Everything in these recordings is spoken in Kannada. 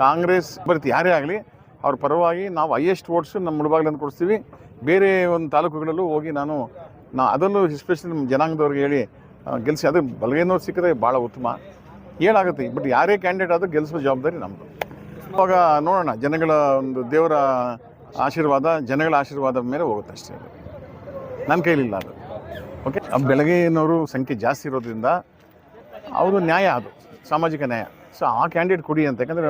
ಕಾಂಗ್ರೆಸ್ ಬರ್ತಿ ಯಾರೇ ಆಗಲಿ, ಅವ್ರ ಪರವಾಗಿ ನಾವು ಹೈಯೆಸ್ಟ್ ವೋಟ್ಸು ನಮ್ಮ ಮುಳಬಾಗಿಲನ್ನು ಕೊಡಿಸ್ತೀವಿ. ಬೇರೆ ಒಂದು ತಾಲೂಕುಗಳಲ್ಲೂ ಹೋಗಿ ನಾನು, ನಾ ಅದರಲ್ಲೂ ಎಸ್ಪೆಷಲಿ ನಮ್ಮ ಜನಾಂಗದವ್ರಿಗೆ ಹೇಳಿ ಗೆಲ್ಲಿಸಿ ಅದು ಬಲಗೈನವ್ರು ಸಿಕ್ಕಿದ್ರೆ ಭಾಳ ಉತ್ತಮ. ಏನಾಗುತ್ತೆ ಬಟ್ ಯಾರೇ ಕ್ಯಾಂಡಿಡೇಟ್ ಆದರೂ ಗೆಲ್ಲಿಸೋ ಜವಾಬ್ದಾರಿ ನಮ್ಮದು ಇವಾಗ ನೋಡೋಣ, ಜನಗಳ ಒಂದು ದೇವರ ಆಶೀರ್ವಾದ, ಜನಗಳ ಆಶೀರ್ವಾದ ಮೇಲೆ ಹೋಗುತ್ತೆ ಅಷ್ಟೇ ನನ್ನ ಕೈಲಿಲ್ಲ ಅದು. ಓಕೆ ಬೆಳಗ್ಗೆನವರು ಸಂಖ್ಯೆ ಜಾಸ್ತಿ ಇರೋದ್ರಿಂದ ಅವರು ನ್ಯಾಯ ಅದು, ಸಾಮಾಜಿಕ ನ್ಯಾಯ. ಸೊ ಆ ಕ್ಯಾಂಡಿಡೇಟ್ ಕೊಡಿ ಅಂತ, ಯಾಕಂದರೆ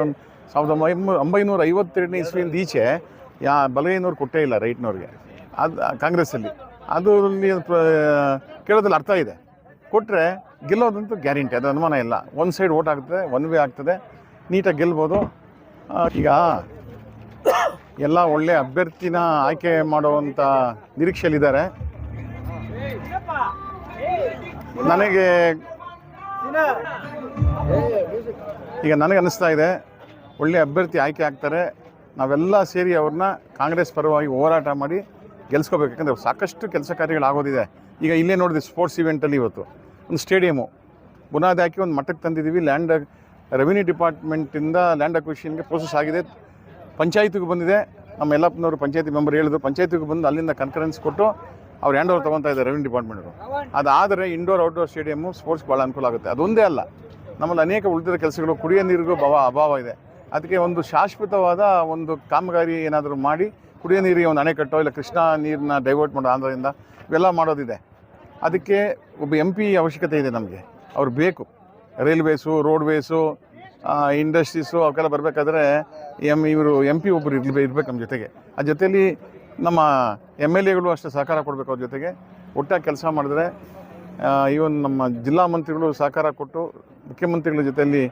ಸಾವಿರದ ಒಂಬೈನೂರ ಒಂಬೈನೂರ ಐವತ್ತೆರಡನೇ ಇಸ್ವಿಯಿಂದ ಈಚೆ, ಯಾ, ಬಲಗೈನವ್ರು ಕೊಟ್ಟೇ ಇಲ್ಲ ರೈಟ್ನವ್ರಿಗೆ. ಅದು ಕಾಂಗ್ರೆಸ್ಸಲ್ಲಿ. ಅದು ಅಲ್ಲಿ ಪ್ರ- ಕೇಳೋದ್ರಲ್ಲಿ ಅರ್ಥ ಇದೆ. ಕೊಟ್ಟರೆ ಗೆಲ್ಲೋದಂತೂ ಗ್ಯಾರಂಟಿ, ಅದು ಅನುಮಾನ ಇಲ್ಲ. ಒಂದು ಸೈಡ್ ಓಟ್ ಆಗ್ತದೆ, ಒನ್ ವೇ ಆಗ್ತದೆ, ನೀಟಾಗಿ ಗೆಲ್ಬೋದು. ಈಗ ಎಲ್ಲ ಒಳ್ಳೆ ಅಭ್ಯರ್ಥಿನ ಆಯ್ಕೆ ಮಾಡುವಂಥ ನಿರೀಕ್ಷೆಯಲ್ಲಿದ್ದಾರೆ. ನನಗೆ ಈಗ ನನಗೆ ಅನ್ನಿಸ್ತಾ ಇದೆ ಒಳ್ಳೆ ಅಭ್ಯರ್ಥಿ ಆಯ್ಕೆ ಆಗ್ತಾರೆ. ನಾವೆಲ್ಲ ಸೇರಿ ಅವ್ರನ್ನ ಕಾಂಗ್ರೆಸ್ ಪರವಾಗಿ ಹೋರಾಟ ಮಾಡಿ ಗೆಲ್ಸ್ಕೋಬೇಕು. ಯಾಕಂದರೆ ಸಾಕಷ್ಟು ಕೆಲಸ ಕಾರ್ಯಗಳಾಗೋದಿದೆ. ಈಗ ಇಲ್ಲೇ ನೋಡಿದ್ವಿ ಸ್ಪೋರ್ಟ್ಸ್ ಇವೆಂಟಲ್ಲಿ ಇವತ್ತು. ಒಂದು ಸ್ಟೇಡಿಯಮು ಬುನಾದಿ ಹಾಕಿ ಒಂದು ಮಟ್ಟಕ್ಕೆ ತಂದಿದ್ದೀವಿ. ಲ್ಯಾಂಡ್ ರೆವಿನ್ಯೂ ಡಿಪಾರ್ಟ್ಮೆಂಟಿಂದ ಲ್ಯಾಂಡ್ ಅಕ್ವಿಷನ್ಗೆ ಪ್ರೋಸೆಸ್ ಆಗಿದೆ. ಪಂಚಾಯತಿಗೂ ಬಂದಿದೆ. ನಮ್ಮ ಯಲ್ಲಪ್ಪನವರು ಪಂಚಾಯತಿ ಮೆಂಬರ್ ಹೇಳಿದ್ರು. ಪಂಚಾಯತಿಗೂ ಬಂದು ಅಲ್ಲಿಂದ ಕನ್ಫರೆನ್ಸ್ ಕೊಟ್ಟು ಅವ್ರು ಹ್ಯಾಂಡ್ ಓವರ್ ತೊಗೊತಾ ಇದ್ದಾರೆ ರೆವಿನ್ಯೂ ಡಿಪಾರ್ಟ್ಮೆಂಟರು ಅದಾದರೆ ಇಂಡೋರ್ ಔಟ್ಡೋರ್ ಸ್ಟೇಡಿಯಮ್ಮು ಸ್ಪೋರ್ಟ್ಸ್ ಭಾಳ ಅನುಕೂಲ ಆಗುತ್ತೆ. ಅದೊಂದೇ ಅಲ್ಲ. ನಮ್ಮಲ್ಲಿ ಅನೇಕ ಉಳಿದಿರೋ ಕೆಲಸಗಳು ಕುಡಿಯೋ ನೀರಿಗೂ ಭಾವ ಅಭಾವ ಇದೆ. ಅದಕ್ಕೆ ಒಂದು ಶಾಶ್ವತವಾದ ಒಂದು ಕಾಮಗಾರಿ ಏನಾದರೂ ಮಾಡಿ ಕುಡಿಯೋ ನೀರಿಗೆ ಒಂದು ಅಣೆಕಟ್ಟೋ ಇಲ್ಲ ಕೃಷ್ಣಾ ನೀರನ್ನ ಡೈವರ್ಟ್ ಮಾಡೋ ಆಂಧ್ರದಿಂದ ಇವೆಲ್ಲ ಮಾಡೋದಿದೆ. ಅದಕ್ಕೆ ಒಬ್ಬ ಎಂ ಪಿ ಅವಶ್ಯಕತೆ ಇದೆ ನಮಗೆ. ಅವ್ರು ಬೇಕು. ರೈಲ್ವೇಸು, ರೋಡ್ವೇಸು ಇಂಡಸ್ಟ್ರೀಸು ಅವಕ್ಕೆಲ್ಲ ಬರಬೇಕಾದ್ರೆ ಎಂ ಇವರು ಎಂ ಪಿ ಒಬ್ಬರು ಇರ್ಲಿ, ಇರ್ಬೇಕು ನಮ್ಮ ಜೊತೆಗೆ. ಆ ಜೊತೆಯಲ್ಲಿ ನಮ್ಮ ಎಂ ಎಲ್ ಎಗಳು ಅಷ್ಟೇ ಸಹಕಾರ ಕೊಡಬೇಕು ಅವ್ರ ಜೊತೆಗೆ. ಒಟ್ಟಾಗಿ ಕೆಲಸ ಮಾಡಿದ್ರೆ ಈವನ್ ನಮ್ಮ ಜಿಲ್ಲಾ ಮಂತ್ರಿಗಳು ಸಹಕಾರ ಕೊಟ್ಟು ಮುಖ್ಯಮಂತ್ರಿಗಳ ಜೊತೆಯಲ್ಲಿ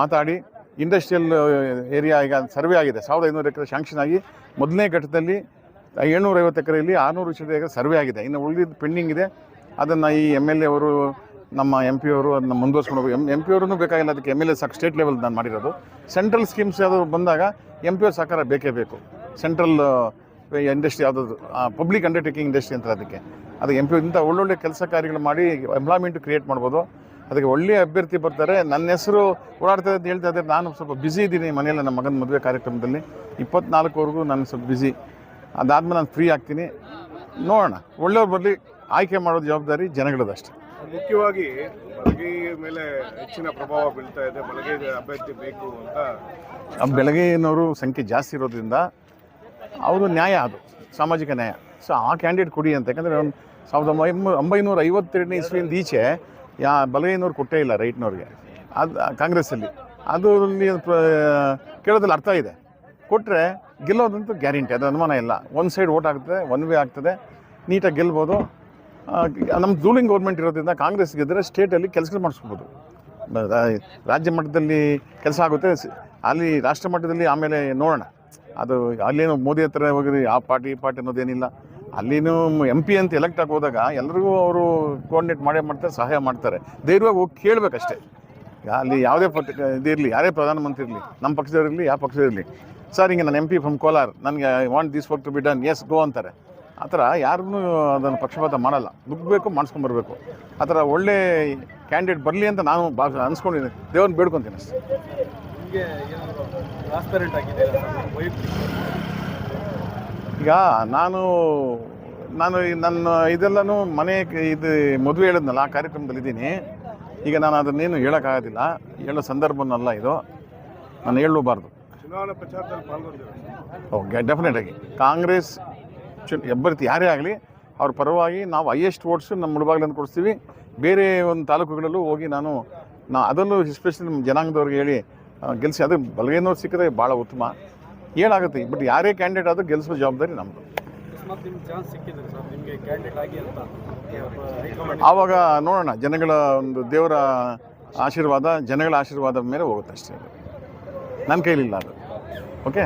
ಮಾತಾಡಿ ಇಂಡಸ್ಟ್ರಿಯಲ್ ಏರಿಯಾ ಈಗ ಸರ್ವೆ ಆಗಿದೆ. ಸಾವಿರದ ಐನೂರು ಎಕರೆ ಶಾಂಕ್ಷನ್ ಆಗಿ ಮೊದಲನೇ ಘಟ್ಟದಲ್ಲಿ ಏಳ್ನೂರೈವತ್ತು ಎಕರೆಯಲ್ಲಿ ಆರುನೂರು ವಿಷಯದ ಎಕರೆ ಸರ್ವೆ ಆಗಿದೆ. ಇನ್ನು ಉಳಿದಿದ್ದು ಪೆಂಡಿಂಗ್ ಇದೆ. ಅದನ್ನು ಈ ಎಂ ಎಲ್ ಎ ಅವರು, ನಮ್ಮ ಎಂ ಪಿ ಅವರು ಅದನ್ನ ಮುಂದುವರ್ಸ್ಕೊಂಡು ಹೋಗಿ ಎಂ ಎಂ ಪಿ ಅವ್ರೂ ಬೇಕಾಗಿಲ್ಲ. ಅದಕ್ಕೆ ಎಂ ಎಲ್ ಎ ಸಾಕು. ಸ್ಟೇಟ್ ಲೆವೆಲ್ ನಾನು ಮಾಡಿರೋದು. ಸೆಂಟ್ರಲ್ ಸ್ಕೀಮ್ಸ್ ಯಾವುದು ಬಂದಾಗ ಎಂ ಪಿ ಅವ್ರ ಸಹಕಾರ ಬೇಕೇ ಬೇಕು. ಸೆಂಟ್ರಲ್ ಇಂಡಸ್ಟ್ರಿ ಯಾವುದಾದ್ರು ಪಬ್ಲಿಕ್ ಅಂಡರ್ಟೇಕಿಂಗ್ ಇಂಡಸ್ಟ್ರಿ ಅಂತ ಅದಕ್ಕೆ. ಅದು ಎಂ ಪಿ ಇಂಥ ಒಳ್ಳೊಳ್ಳೆ ಕೆಲಸ ಕಾರ್ಯಗಳು ಮಾಡಿ ಎಂಪ್ಲಾಯ್ಮೆಂಟ್ ಕ್ರಿಯೇಟ್ ಮಾಡ್ಬೋದು. ಅದಕ್ಕೆ ಒಳ್ಳೆಯ ಅಭ್ಯರ್ಥಿ ಬರ್ತಾರೆ. ನನ್ನ ಹೆಸರು ಓಡಾಡ್ತಾ ಅಂತ ಹೇಳ್ತಾ ಇದ್ದಾರೆ. ನಾನು ಸ್ವಲ್ಪ ಬ್ಯುಸಿ ಇದ್ದೀನಿ ಮನೆಯಲ್ಲಿ ನಮ್ಮ ಮಗನ ಮದುವೆ ಕಾರ್ಯಕ್ರಮದಲ್ಲಿ. ಇಪ್ಪತ್ನಾಲ್ಕುವರೆಗೂ ನಾನು ಸ್ವಲ್ಪ ಬ್ಯುಸಿ ಅದಾದ್ಮೇಲೆ ನಾನು ಫ್ರೀ ಆಗ್ತೀನಿ. ನೋಡೋಣ. ಒಳ್ಳೆಯವ್ರು ಬರಲಿ. ಆಯ್ಕೆ ಮಾಡೋ ಜವಾಬ್ದಾರಿ ಜನಗಳದಷ್ಟೇ. ಮುಖ್ಯವಾಗಿ ಬೆಳಗ್ಗೆ ಮೇಲೆ ಹೆಚ್ಚಿನ ಪ್ರಭಾವ ಬೀಳ್ತಾ ಇದೆ. ಬೆಳಗ್ಗೆ ಅಭ್ಯರ್ಥಿ ಬೇಕು ಅಂತ. ಬೆಳಗ್ಗೆನವರು ಸಂಖ್ಯೆ ಜಾಸ್ತಿ ಇರೋದ್ರಿಂದ ಅವರು ನ್ಯಾಯ ಅದು. ಸಾಮಾಜಿಕ ನ್ಯಾಯ. ಸೊ ಆ ಕ್ಯಾಂಡಿಡೇಟ್ ಕೊಡಿ ಅಂತ. ಯಾಕಂದರೆ ಒಂದು ಸಾವಿರದ ಒಂಬೈನೂರ ಒಂಬೈನೂರ ಐವತ್ತೆರಡನೇ ಇಸ್ವಿಯಿಂದ ಈಚೆ ಯಾ, ಬಲಗೈನವ್ರು ಕೊಟ್ಟೇ ಇಲ್ಲ ರೈಟ್ನವ್ರಿಗೆ. ಅದು, ಕಾಂಗ್ರೆಸ್ಸಲ್ಲಿ. ಅದು ಕೇಳೋದ್ರಲ್ಲಿ ಅರ್ಥ ಇದೆ. ಕೊಟ್ಟರೆ ಗೆಲ್ಲೋದಂತೂ ಗ್ಯಾರಂಟಿ, ಅದು ಅನುಮಾನ ಇಲ್ಲ. ಒಂದು ಸೈಡ್ ಓಟ್ ಆಗ್ತದೆ, ಒನ್ ವೇ ಆಗ್ತದೆ, ನೀಟಾಗಿ ಗೆಲ್ಬೋದು. ನಮ್ಮ ರೂಲಿಂಗ್ ಗೌರ್ಮೆಂಟ್ ಇರೋದ್ರಿಂದ ಕಾಂಗ್ರೆಸ್ ಗೆದ್ದರೆ ಸ್ಟೇಟಲ್ಲಿ ಕೆಲಸ ಮಾಡಿಸ್ಬೋದು ರಾಜ್ಯ ಮಟ್ಟದಲ್ಲಿ ಕೆಲಸ ಆಗುತ್ತೆ ಅಲ್ಲಿ ರಾಷ್ಟ್ರ ಮಟ್ಟದಲ್ಲಿ ಆಮೇಲೆ ನೋಡೋಣ. ಅದು, ಅಲ್ಲೇನು ಮೋದಿ ಹತ್ರ ಹೋಗಿ ಆ ಪಾರ್ಟಿ, ಈ ಪಾರ್ಟಿ ಅನ್ನೋದೇನಿಲ್ಲ. ಅಲ್ಲಿನೂ ಎಂ ಪಿ ಅಂತ ಎಲೆಕ್ಟ್ ಆಗಿ ಹೋದಾಗ ಎಲ್ರಿಗೂ ಅವರು ಕೋಆರ್ಡಿನೇಟ್ ಮಾಡೇ ಮಾಡ್ತಾರೆ, ಸಹಾಯ ಮಾಡ್ತಾರೆ. ಧೈರ್ಯವಾಗಿ ಹೋಗಿ ಕೇಳಬೇಕಷ್ಟೇ. ಅಲ್ಲಿ ಯಾವುದೇ ಪಕ್ಷ ಇದಿರಲಿ ಯಾರೇ ಪ್ರಧಾನಮಂತ್ರಿ ಇರಲಿ ನಮ್ಮ ಪಕ್ಷದವರಿರಲಿ ಯಾವ ಪಕ್ಷದವರಿರಲಿ ಸರ್, ಹಿಂಗೆ ನಾನು ಎಂ ಪಿ ಫ್ರಮ್ ಕೋಲಾರ್ ನನಗೆ I want this work to be done yes go ಅಂತಾರೆ. ಆ ಥರ ಯಾರಿಗೂ ಅದನ್ನು ಪಕ್ಷಪಾತ ಮಾಡಲ್ಲ. ದುಗ್ಬೇಕು ಮಾಡಿಸ್ಕೊಂಬರ್ಬೇಕು ಆ ಥರ ಒಳ್ಳೆ ಕ್ಯಾಂಡಿಡೇಟ್ ಬರಲಿ ಅಂತ ನಾನು ಬಾ ಅನ್ಸ್ಕೊಂಡಿದ್ದೀನಿ. ದೇವ್ರನ್ನ ಬೇಡ್ಕೊತೀನಿ ಅಷ್ಟೇ ನಿಮಗೆ ಏನಾದರೂ ಟ್ರಾನ್ಸ್ಪರೆಂಟ್ ಆಗಿದೆ ವೈಯಕ್ತಿಕ ಈಗ ನಾನು ನಾನು ನನ್ನ ಇದೆಲ್ಲನೂ ಮನೆ ಇದು ಮದುವೆ ಹೇಳಿದ್ನಲ್ಲ ಆ ಕಾರ್ಯಕ್ರಮದಲ್ಲಿ ಇದ್ದೀನಿ. ಈಗ ನಾನು ಅದನ್ನೇನು ಹೇಳೋಕ್ಕಾಗೋದಿಲ್ಲ. ಹೇಳೋ ಸಂದರ್ಭನಲ್ಲ ಇದು. ನಾನು ಹೇಳಬಾರ್ದು. ಓಕೆ ಡೆಫಿನೆಟ್ ಆಗಿ. ಕಾಂಗ್ರೆಸ್ ಚು ಅಭ್ಯರ್ಥಿ ಯಾರೇ ಆಗಲಿ ಅವ್ರ ಪರವಾಗಿ ನಾವು ಹೈಯೆಸ್ಟ್ ವೋಟ್ಸು ನಮ್ಮ ಮುಳಬಾಗಿಲನ್ನು ಕೊಡಿಸ್ತೀವಿ. ಬೇರೆ ಒಂದು ತಾಲೂಕುಗಳಲ್ಲೂ ಹೋಗಿ ನಾನು ನಾ ಅದರಲ್ಲೂ ಎಸ್ಪೆಷಲಿ ನಮ್ಮ ಜನಾಂಗದವ್ರಿಗೆ ಹೇಳಿ ಗೆಲ್ಲಿಸಿ ಗೆಲ್ಸಿ. ಅದು ಬಲಗೈನವ್ರು ಸಿಕ್ಕಿದ್ರೆ ಭಾಳ ಉತ್ತಮ. ಏನಾಗುತ್ತೆ? ಬಟ್ ಯಾರೇ ಕ್ಯಾಂಡಿಡೇಟ್ ಆದರೂ ಗೆಲ್ಲಿಸೋ ಜವಾಬ್ದಾರಿ ನಮ್ಮದು ಆವಾಗ ನೋಡೋಣ ಜನಗಳ ಒಂದು ದೇವರ ಆಶೀರ್ವಾದ ಜನಗಳ ಆಶೀರ್ವಾದ ಮೇಲೆ ಹೋಗುತ್ತೆ ಅಷ್ಟೇ ನನ್ನ ಕೈಲಿಲ್ಲ ಅದು. ಓಕೆ